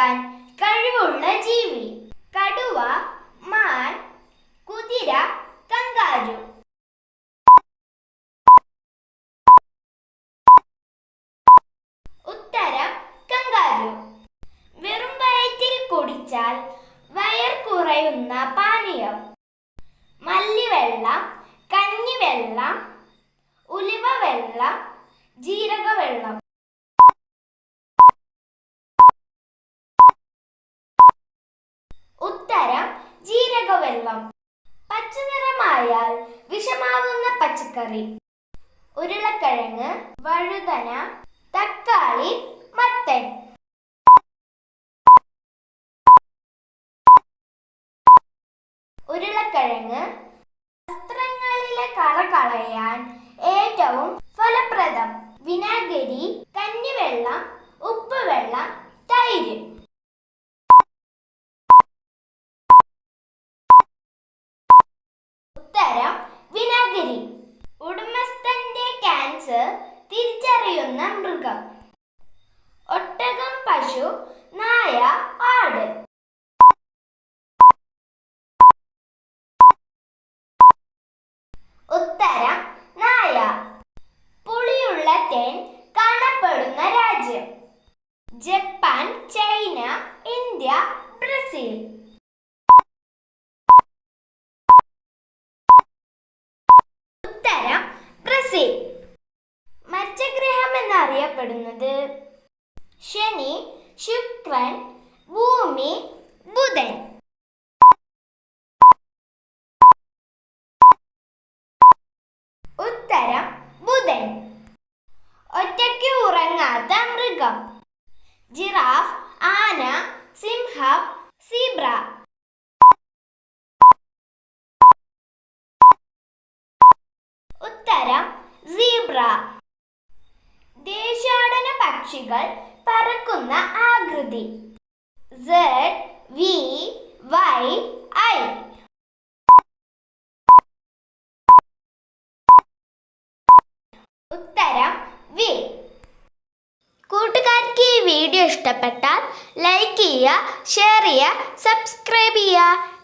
നടക്കാൻ കഴിവുള്ള ജീവി. കടുവ മാൻ കുതിര കങ്കാരു ഉത്തരം കങ്കാരു വെറും വയറ്റിൽ കുടിച്ചാൽ വയർ കുറയുന്ന പാനീയം. മല്ലിവെള്ളം കഞ്ഞിവെള്ളം ഉലുവ വെള്ളം ജീരകവെള്ളം. ജീരകവെള്ളം പച്ചനിറമായാൽ വിഷമാവുന്ന പച്ചക്കറി. ഉരുളക്കിഴങ്ങ് വഴുതന തക്കാളി മത്തൻ. ഉരുളക്കിഴങ്ങ് വസ്ത്രങ്ങളിലെ കറ കളയാൻ ഏറ്റവും ഫലപ്രദം. വിനാഗിരി കഞ്ഞിവെള്ളം ഉപ്പുവെള്ളം തൈര് ഉത്തരം വിനാഗിരി ഉടമസ്ഥന്റെ തിരിച്ചറിയുന്ന മൃഗം. ഒട്ടകം പശു നായ ആട്. ഉത്തരം നായ. പുളിയുള്ള തേൻ കാണപ്പെടുന്ന രാജ്യം. ജപ്പാൻ ചൈന ഇന്ത്യ ബ്രസീൽ ഉത്തരം ബ്രസീൽ മത്സ്യഗ്രഹം എന്നറിയപ്പെടുന്നത് ശനി ശുക്രൻ ഭൂമി ബുധൻ. ഉത്തരം ബുധൻ. ഒറ്റയ്ക്ക് ഉറങ്ങാത്ത മൃഗം. ജിറാഫ് ആന സിംഹം സീബ്ര. ഉത്തരം സീബ്ര. ദേശാടന പക്ഷികൾ പറക്കുന്ന ആകൃതി. ഉത്തരം വി കൂട്ടുകാർക്ക് ഈ വീഡിയോ ഇഷ്ടപ്പെട്ടാൽ ലൈക്ക് ചെയ്യുക ഷെയർ ചെയ്യുക സബ്സ്ക്രൈബ് ചെയ്യുക.